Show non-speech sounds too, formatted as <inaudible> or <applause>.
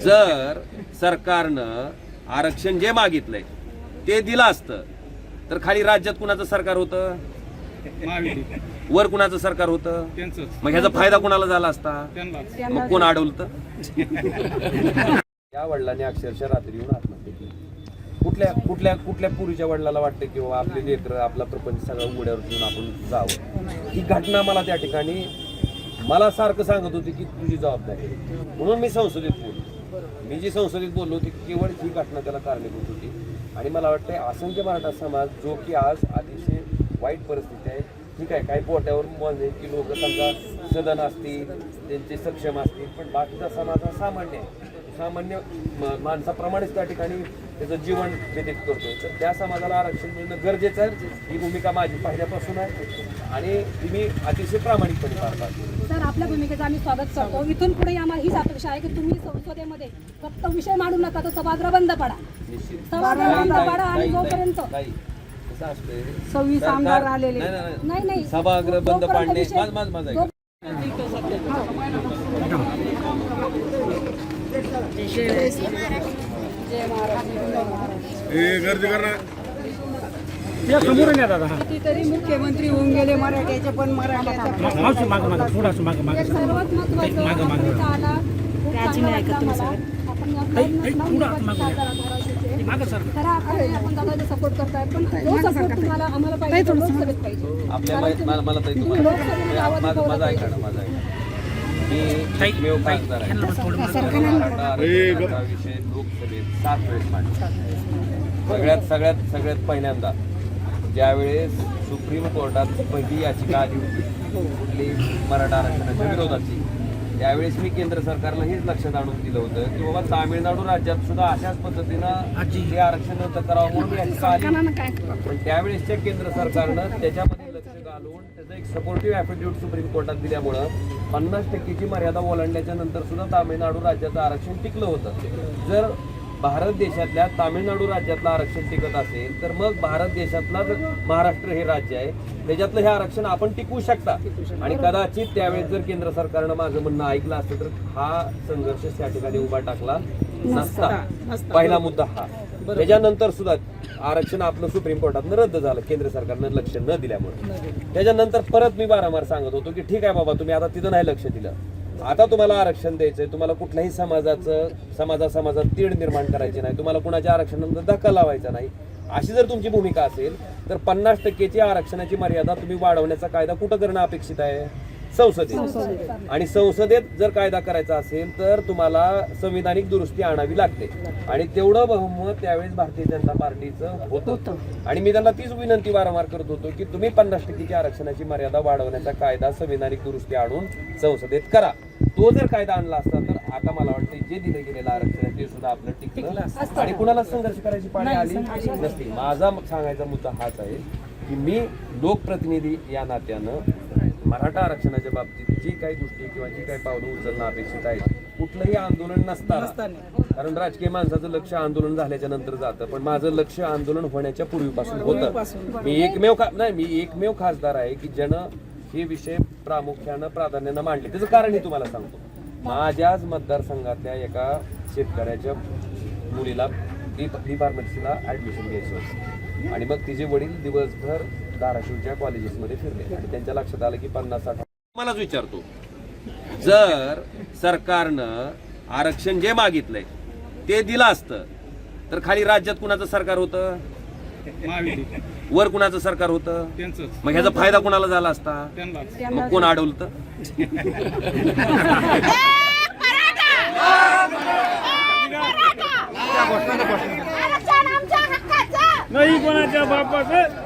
जर सरकारनं आरक्षण जे मागितलंय ते दिलं असतं तर खाली राज्यात कुणाचं सरकार होतं? वर कुणाचं सरकार होतं? मग ह्याचा फायदा कुणाला झाला असता? मग कोण अडवलं <laughs> या वडिलांनी अक्षरशः रात्री येऊन आत्महत्या केली. कुठल्या कुठल्या कुठल्या पुरीच्या वडिलाला वाटतं की आपले लेकर आपला प्रपंच सगळं उघड्यावर ठेवून आपण जावं? ही घटना मला त्या ठिकाणी मला सारखं सांगत होती की तुझी जबाबदारी. म्हणून मी संसदेत बोललो. मी जी संसदेत बोललो होती केवळ ही घटना त्याला कारणीभूत होती. आणि मला वाटतंय असंख्य मराठा समाज जो की आज अतिशय वाईट परिस्थिती आहे ठीक आहे काही पोट्यावर म्हणजे की लोक समजा सदन असतील त्यांचे सक्षम असतील पण बाकीचा समाज हा सामान्य आहे. सामान्य माणसाप्रमाणेच त्या ठिकाणी त्याचं जीवन व्यतीत करतो तर त्या समाजाला आरक्षण मिळणं गरजेचं आहे. ही भूमिका माझी पहिल्यापासून आहे. आणि ती मी अतिशय प्रामाणिकपणे पार पाडतो सर आपल्या भूमिकेचं आम्ही स्वागत करतो. इथून पुढे आम्हाला हीच अपेक्षा आहे की तुम्ही संसदेमध्ये फक्त विषय मांडू नका तर सभागृह बंद पडा. सभागृह बंद पडा आणि जोपर्यंत? सव्वीस आमदार आलेले. नाही, नाही, सभागृह बंद माझं ऐका. कितीतरी मुख्यमंत्री होऊन गेले मराठ्याचे पण मराठ्याचा मावशी मागं मागं थोडासा मागं मागं. एक सर्वात महत्वाचं मागं, आला. आपण. मागं सर. सपोर्ट करताय. पण तो सपोर्ट तुम्हाला आम्हाला पाहिजे लोकसभेत पाहिजे. आपल्या मला माझं माझं ऐका पाहिजे. ना माझं ऐका. मी एकमेव खासदार आहे मराठा आरक्षणाचा विषय लोकसभेत सात वेळेस मांडला. सगळ्यात सगळ्यात सगळ्यात पहिल्यांदा. ज्यावेळेस सुप्रीम कोर्टात पहिली याचिका आली होती कुठली मराठा आरक्षणाच्या विरोधाची त्यावेळेस मी केंद्र सरकारला हेच लक्षात आणून दिलं होतं की बाबा तामिळनाडू राज्यात सुद्धा अशाच पद्धतीनं हे आरक्षण रद्द करावं म्हणून याचिका आली. पण त्यावेळेसच्या केंद्र सरकारनं त्याच्यामध्ये लक्ष घालून त्याचं एक सपोर्टिव्ह ॲफिडेव्हिट सुप्रीम कोर्टात दिल्यामुळं पन्नास टक्केची मर्यादा ओलांडल्याच्या नंतर सुद्धा तामिळनाडू राज्याचं आरक्षण टिकलं होतं. जर भारत देशातल्या तामिळनाडू राज्यातलं आरक्षण टिकत असेल तर मग भारत देशातला जर महाराष्ट्र हे राज्य आहे त्याच्यातलं हे आरक्षण आपण टिकवू शकता. आणि कदाचित त्यावेळेस जर केंद्र सरकारनं माझं म्हणणं ऐकलं असतं तर हा संघर्ष त्या ठिकाणी उभा टाकला. नसता पहिला मुद्दा हा. त्याच्यानंतर सुद्धा आरक्षण आपलं सुप्रीम कोर्टातनं रद्द झालं. केंद्र सरकारनं लक्ष न दिल्यामुळे. त्याच्यानंतर परत मी वारंवार सांगत होतो की ठीक आहे बाबा तुम्ही आता तिथं नाही लक्ष दिलं. आता तुम्हाला आरक्षण द्यायचंय. तुम्हाला कुठल्याही समाजाचं समाजा समाजात तीड निर्माण करायची नाही. तुम्हाला कुणाच्या आरक्षणानंतर धक्का लावायचा नाही. अशी जर तुमची भूमिका असेल तर पन्नास टक्केची आरक्षणाची मर्यादा तुम्ही वाढवण्याचा कायदा कुठं करणं अपेक्षित आहे? संसदेत. आणि संसदेत जर कायदा करायचा असेल तर तुम्हाला संविधानिक दुरुस्ती आणावी लागते. आणि तेवढं बहुमत त्यावेळेस भारतीय जनता पार्टीचं होतं. आणि मी त्यांना तीच विनंती वारंवार करत होतो की तुम्ही पन्नास टक्केची आरक्षणाची मर्यादा वाढवण्याचा कायदा संविधानिक दुरुस्ती आणून संसदेत करा. तो जर कायदा आणला असता तर आता मला वाटतं जे दिलं गेलेलं आरक्षण आहे ते सुद्धा आपलं टिकलं. आणि कुणाला संघर्ष करायची पाळी आली नसती. माझा सांगायचा मुद्दा हाच आहे की मी लोकप्रतिनिधी या नात्यानं मराठा आरक्षणाच्या बाबतीत जी काही गोष्टी किंवा जी काही पावलं उचलणं अपेक्षित आहे कुठलंही आंदोलन नसताना. कारण राजकीय माणसाचं लक्ष आंदोलन झाल्याच्यानंतर जातं पण माझं लक्ष आंदोलन होण्याच्या पूर्वीपासून होतं. मी एकमेव नाही मी एकमेव खासदार आहे की ज्यानं हे विषय प्रामुख्यानं प्राधान्यानं मांडले. त्याचं कारणही तुम्हाला सांगतो. माझ्याच मतदारसंघातल्या एका शेतकऱ्याच्या मुलीला डी डी फार्मसीला ऍडमिशन घ्यायचं होतं. आणि मग तिचे वडील दिवसभर धाराशिवच्या कॉलेजेसमध्ये फिरले. आणि त्यांच्या लक्षात आलं की पन्नास साठ मलाच विचारतो. जर सरकारनं आरक्षण जे मागितलंय ते दिलं असतं तर खाली राज्यात कुणाचं सरकार होतं? वर कुणाचं सरकार होतं? मग ह्याचा फायदा कुणाला झाला असता? मग कोण अडवलं <laughs> आरक्षण आमच्या